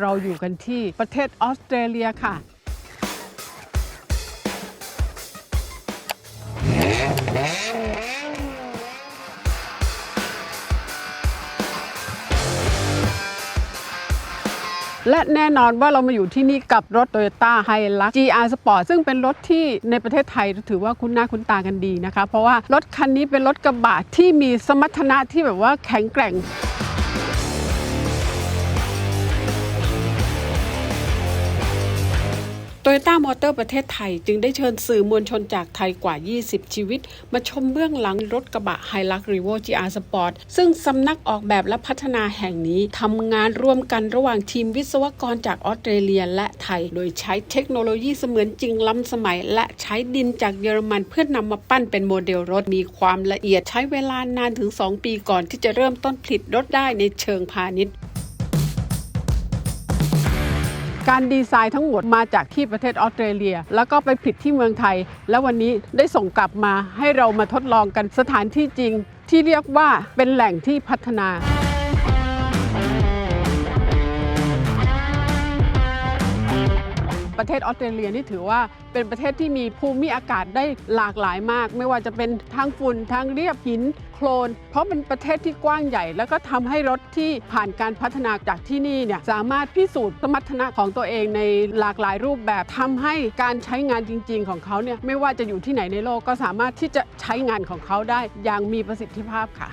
เราอยู่กันที่ประเทศออสเตรเลียค่ะ และแน่นอนว่าเรามาอยู่ที่นี่กับรถ Toyota h i l u x GR Sport ซึ่งเป็นรถที่ในประเทศไทยถือว่าคุ้นหน้าคุ้นตากันดีนะคะ เพราะว่ารถคันนี้เป็นรถกระบะที่มีสมรรถนะที่แบบว่าแข็งแกร่ง โตยต้ามอเตอร์ประเทศไทย จึงได้เชิญสื่อมวลชนจากไทยกว่า 20 ชีวิต มาชมเบื้องหลังรถกระบะ h i l u x r e v o GR Sport ซึ่งสำนักออกแบบและพัฒนาแห่งนี้ทำงานร่วมกันระหว่างทีมวิศวกรจากออสเตรเลียและไทย โดยใช้เทคโนโลยีเสมือนจริงล้ำสมัย และใช้ดินจากเยอรมันเพื่อนำมาปั้นเป็นโมเดลรถมีความละเอียดใช้เวลานานถึง 2 ปีก่อนที่จะเริ่มต้นผลิตรถได้ในเชิงพาณิชย์ การดีไซน์ทั้งหมดมาจากที่ประเทศออสเตรเลีย แล้วก็ไปผลิตที่เมืองไทย แล้ววันนี้ได้ส่งกลับมาให้เรามาทดลองกันสถานที่จริง ที่เรียกว่าเป็นแหล่งที่พัฒนา ประเทศออสเตรเลียนี่ถือว่าเป็นประเทศที่มีภูมิอากาศได้หลากหลายมาก ไม่ว่าจะเป็นทางฝุ่นทางเรียบหินโคลน เพราะเป็นประเทศที่กว้างใหญ่ แล้วก็ทำให้รถที่ผ่านการพัฒนาจากที่นี่เนี่ยสามารถพิสูจน์สมรรถนะของตัวเองในหลากหลายรูปแบบทำให้การใช้งานจริง ๆ ของเขาเนี่ยไม่ว่าจะอยู่ที่ไหนในโลกก็สามารถที่จะใช้งานของเขาได้อย่างมีประสิทธิภาพค่ะ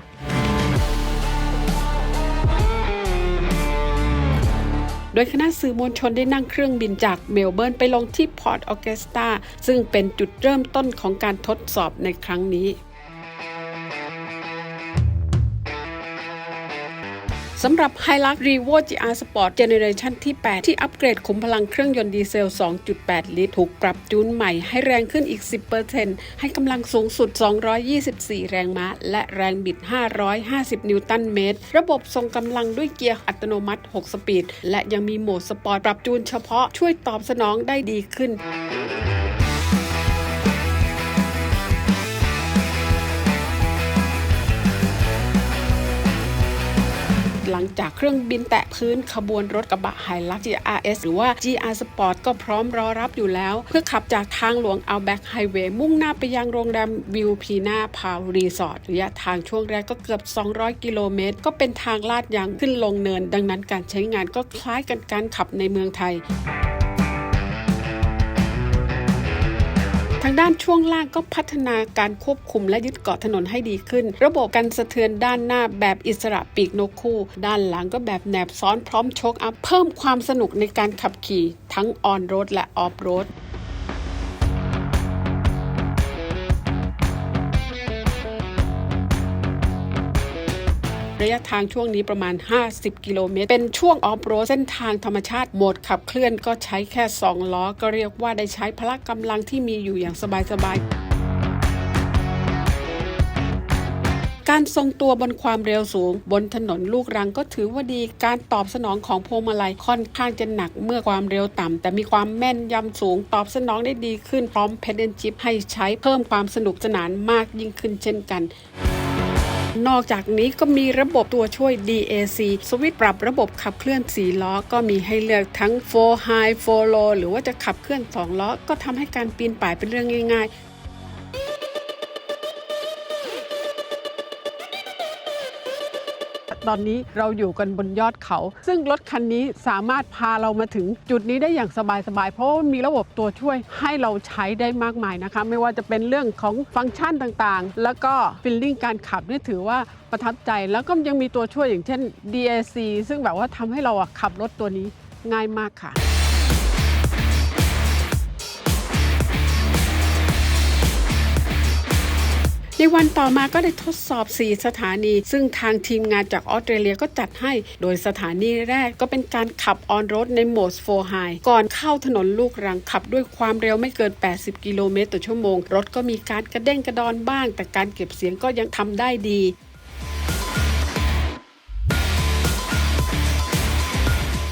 โดยคณะสื่อมวลชนได้นั่งเครื่องบินจากเมลเบิร์นไปลงที่พอร์ตออเกสตาซึ่งเป็นจุดเริ่มต้นของการทดสอบในครั้งนี้ สำหรับ h i l u x r e v o GR Sport Generation ที่ 8 ที่อัปเกรดขุมพลังเครื่องยนต์ดีเซล 2.8 ลิตร ถูกปรับจูนใหม่ให้แรงขึ้นอีก 10%ให้กำลังสูงสุด 224 แรงม้า และแรงบิด 550 นิวตันเมตร ระบบทรงกำลังด้วยเกียร์อัตโนมัติ 6 สปีด และยังมีโหมดสปอร์ตปรับจูนเฉพาะช่วยตอบสนองได้ดีขึ้น หลังจากเครื่องบินแตะพื้นขบวนรถกระบะไฮลัก GRS หรือว่า GR Sport ก็พร้อมรอรับอยู่แล้ว เพื่อขับจากทางหลวงเอาแบ็กไฮเวย์มุ่งหน้าไปยังโรงแรมวิวพีนาพาวรีสอร์ทระยะทางช่วงแรกก็เกือบ 200 กิโลเมตร ก็เป็นทางลาดยางขึ้นลงเนิน ดังนั้นการใช้งานก็คล้ายกันการขับในเมืองไทย ทางด้านช่วงล่างก็พัฒนาการควบคุมและยึดเกาะถนนให้ดีขึ้น ระบบกันสะเทือนด้านหน้าแบบอิสระปีกนกคู่ ด้านหลังก็แบบแนบซ้อนพร้อมโชกอัพเพิ่มความสนุกในการขับขี่ทั้งออนโรดและออฟโรด ระยะทางช่วงนี้ประมาณ 50 กิโลเมตร เป็นช่วงออฟโรดเส้นทางธรรมชาติโหมดขับเคลื่อนก็ใช้แค่ 2 ล้อ ก็เรียกว่าได้ใช้พละกำลังที่มีอยู่อย่างสบายๆการทรงตัวบนความเร็วสูง บนถนนลูกรังก็ถือว่าดี การตอบสนองของพวงมาลัยค่อนข้างจะหนักเมื่อความเร็วต่ำ แต่มีความแม่นยำสูงตอบสนองได้ดีขึ้นพร้อมเพดเดิลชิปให้ใช้เพิ่มความสนุกสนานมากยิ่งขึ้นเช่นกัน นอกจากนี้ก็มีระบบตัวช่วย DAC สวิตช์ปรับระบบขับเคลื่อน 4 ล้อ ก็มีให้เลือกทั้ง 4 High 4 Low หรือว่าจะขับเคลื่อน 2 ล้อ ก็ทำให้การปีนป่ายเป็นเรื่องง่าย ๆ ตอนนี้เราอยู่กันบนยอดเขา ซึ่งรถคันนี้สามารถพาเรามาถึงจุดนี้ได้อย่างสบายๆ เพราะมีระบบตัวช่วยให้เราใช้ได้มากมายนะคะ ไม่ว่าจะเป็นเรื่องของฟังก์ชันต่างๆ แล้วก็ฟิลลิ่งการขับนี่ถือว่าประทับใจ แล้วก็ยังมีตัวช่วยอย่างเช่น DAC ซึ่งแบบว่าทำให้เราขับรถตัวนี้ง่ายมากค่ะ ในวันต่อมาก็ได้ทดสอบ 4 สถานี ซึ่งทางทีมงานจากออสเตรเลียก็จัดให้ โดยสถานีแรกก็เป็นการขับออนโรดในโหมด4 High ก่อนเข้าถนนลูกรังขับด้วยความเร็วไม่เกิน 80 กิโลเมตรต่อชั่วโมง รถก็มีการกระเด้งกระดอนบ้าง แต่การเก็บเสียงก็ยังทำได้ดี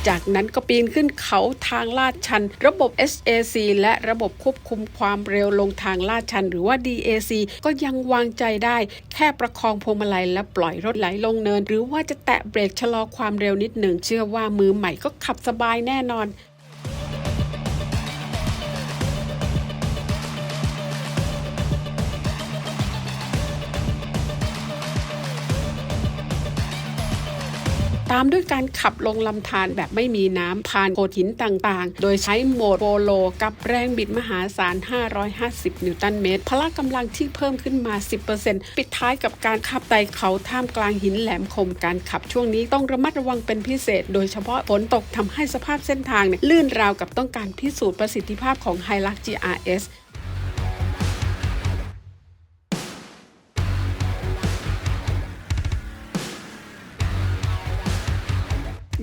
จากนั้นก็ปีนขึ้นเขาทางลาดชัน ระบบ SAC และระบบควบคุมความเร็วลงทางลาดชัน หรือว่า DAC ก็ยังวางใจได้ แค่ประคองพวงมาลัยและปล่อยรถไหลลงเนิน หรือว่าจะแตะเบรกชะลอความเร็วนิดหนึ่ง เชื่อว่ามือใหม่ก็ขับสบายแน่นอน ตามด้วยการขับลงลำธารแบบไม่มีน้ำผ่านโขดหินต่างๆ โดยใช้โหมดโปโลกับแรงบิดมหาศาล 550 นิวตันเมตร พละกำลังที่เพิ่มขึ้นมา 10%ปิดท้ายกับการขับไต่เขาท่ามกลางหินแหลมคม การขับช่วงนี้ต้องระมัดระวังเป็นพิเศษ โดยเฉพาะฝนตกทำให้สภาพเส้นทางเนี่ยลื่นราวกับต้องการพิสูจน์ประสิทธิภาพของ h i l u x GRS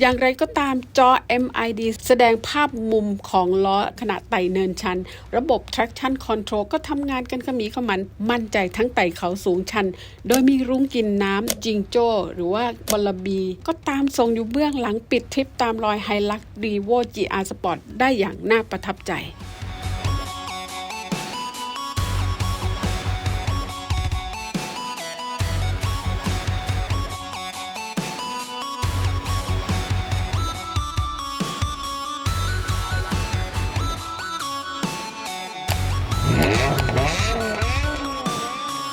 อย่างไรก็ตามจอ MID แสดงภาพมุมของล้อขณะไต่เนินชัน ระบบ traction control ก็ทำงานกันขมีขมัน มั่นใจทั้งไต่เขาสูงชัน โดยมีรุ้งกินน้ำจิงโจ้ หรือว่าบอลบี ก็ตามทรงอยู่เบื้องหลังปิดทริปตามรอยไฮลักดีโว GR Sport ได้อย่างน่าประทับใจ